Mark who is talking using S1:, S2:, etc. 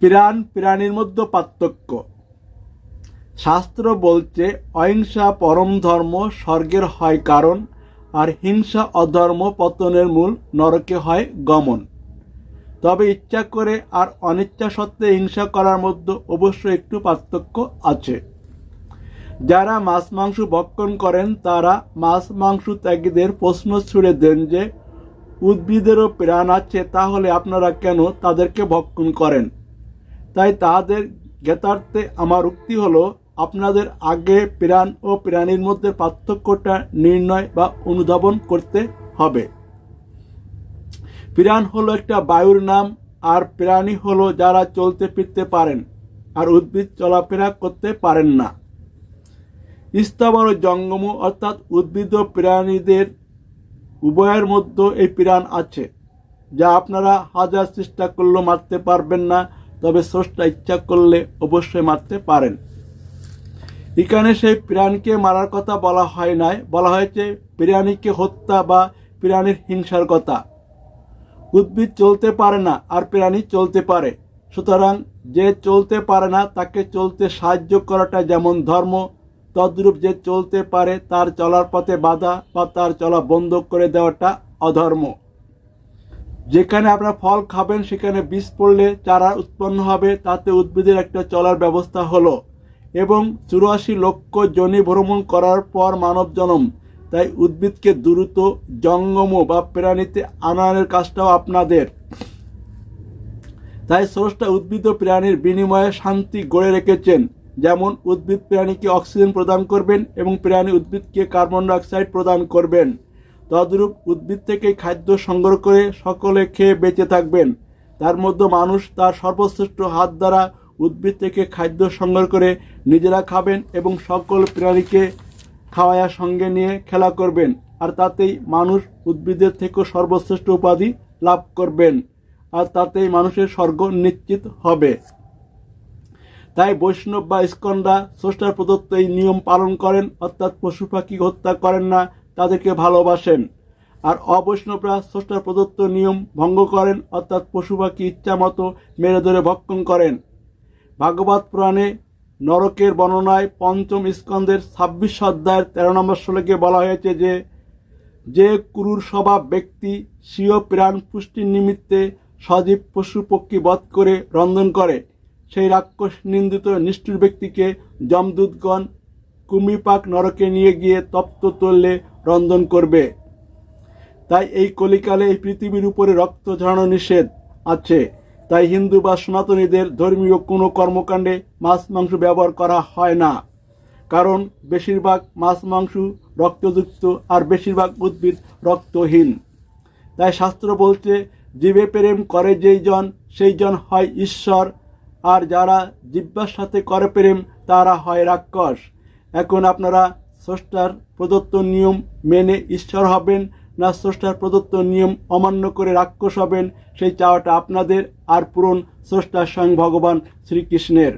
S1: প্রাণ, প্রাণীর মধ্যে পার্থক্য। শাস্ত্র বলছে, অহিংসা পরম ধর্ম স্বর্গের হয় কারণ, আর হিংসা অধর্ম পতনের মূল নরকে হয় গমন। তবে ইচ্ছা করে আর অনিচ্ছা সত্ত্বে হিংসা করার মধ্যে অবশ্য একটু পার্থক্য আছে। যারা মাছ, মাংস ভক্ষণ করেন, তারা মাছ, মাংস ত্যাগীদের প্রশ্ন ছুড়ে দেন যে, উদ্ভিদেরও প্রাণ আছে, তাহলে আপনারা কেন তাদেরকে ভক্ষণ করেন? তাই তাদের জ্ঞাতার্থে আমার উক্তি হলো, আপনাদের আগে প্রাণ ও প্রাণীর মধ্যে পার্থক্যটা নির্ণয় বা অনুধাবন করতে হবে। প্রাণ হলো একটা বায়ুর নাম, আর প্রাণী হলো যারা চলতে ফিরতে পারেন, আর উদ্ভিদ চলাফেরা করতে পারেন না। স্থাবর জঙ্গম, অর্থাৎ উদ্ভিদ ও প্রাণীদের উভয়ের মধ্যে এই প্রাণ আছে, যা আপনারা হাজার চেষ্টা করলেও মারতে পারবেন না তবে স্রষ্টা ইচ্ছা করলে অবশ্যই মারতে পারেন। এখানে সেই প্রাণীকে মারার কথা বলা হয় নাই। বলা হয়েছে প্রাণীকে হত্যা বা প্রাণীর হিংসার কথা। উদ্ভিদ চলতে পারে না, আর প্রাণী চলতে পারে। সুতরাং যে চলতে পারে না, তাকে চলতে সাহায্য করাটা যেমন ধর্ম, তদ্রূপ যে চলতে পারে, তার চলার পথে বাধা বা তার চলা বন্ধ করে দেওয়াটা অধর্ম। যেখানে আপনার ফল খাবেন, সেখানে বীজ পড়লে চারা উৎপন্ন হবে। তাতে উদ্ভিদের একটা চলার ব্যবস্থা হলো। এবং চুরাশি লক্ষ জনি ভ্রমণ করার পর মানব জনম। তাই উদ্ভিদকে দ্রুত জঙ্গম বা প্রাণীতে আনার কাজটাও আপনাদের। তাই স্রষ্টা উদ্ভিদ ও প্রাণীর বিনিময়ে শান্তি গড়ে রেখেছেন। যেমন উদ্ভিদ প্রাণীকে অক্সিজেন প্রদান করবেন এবং প্রাণী উদ্ভিদকে কার্বন ডাইঅক্সাইড প্রদান করবেন। তদ্রূপ উদ্ভিদ থেকে খাদ্য সংগ্রহ করে সকলে খেয়ে বেঁচে থাকবেন। তার মধ্যে মানুষ তার সর্বশ্রেষ্ঠ হাত দ্বারা উদ্ভিদ থেকে খাদ্য সংগ্রহ করে নিজেরা খাবেন এবং সকল প্রাণীকে খাওয়ায়া সঙ্গে নিয়ে খেলা করবেন। আর তাতেই মানুষ উদ্ভিদের থেকেও সর্বশ্রেষ্ঠ উপাধি লাভ করবেন। আর তাতেই মানুষের স্বর্গ নিশ্চিত হবে। তাই বৈষ্ণব বা ইস্কনরা স্রষ্টার প্রদত্ত এই নিয়ম পালন করেন, অর্থাৎ পশু পাখি হত্যা করেন না তাদেরকে ভালোবাসেন। আর অবৈষ্ণবরা স্রষ্টার প্রদত্ত নিয়ম ভঙ্গ করেন, অর্থাৎ পশু পাখি ইচ্ছা মতো মেরে ধরে ভক্ষণ করেন। ভাগবত পুরাণে নরকের বর্ণনায় পঞ্চম স্কন্দের ছাব্বিশ অধ্যায়ের তেরো নম্বর শ্লোকে বলা হয়েছে যে যে কুরুর স্বভাব ব্যক্তি স্বীয় প্রাণ পুষ্টির নিমিত্তে সজীব পশু পক্ষী বধ করে রন্ধন করে, সেই রাক্ষস নিন্দিত নিষ্ঠুর ব্যক্তিকে যমদূতগণ কুমিপাক নরকে নিয়ে গিয়ে তপ্ত তল্লে রন্ধন করবে। তাই এই কলিকালে এই পৃথিবীর উপরে রক্ত ঝরানো নিষেধ আছে। তাই হিন্দু বা সনাতনীদের ধর্মীয় কোনো কর্মকাণ্ডে মাছ, মাংস ব্যবহার করা হয় না। কারণ বেশিরভাগ মাছ, মাংস রক্তযুক্ত আর বেশিরভাগ উদ্ভিদ রক্তহীন। তাই শাস্ত্র বলছে, জীবে প্রেম করে যেই জন, সেই জন হয় ঈশ্বর। আর যারা জিব্বার সাথে করে প্রেম, তারা হয় রাক্ষস। এখন আপনারা স্রষ্টার প্রদত্ত নিয়ম মেনে ঈশ্বর হবেন না স্রষ্টার প্রদত্ত নিয়ম অমান্য করে রাক্ষস হবেন, সেই চাওয়াটা আপনাদের আর পূরণ স্রষ্টার স্বয়ং ভগবান শ্রীকৃষ্ণের।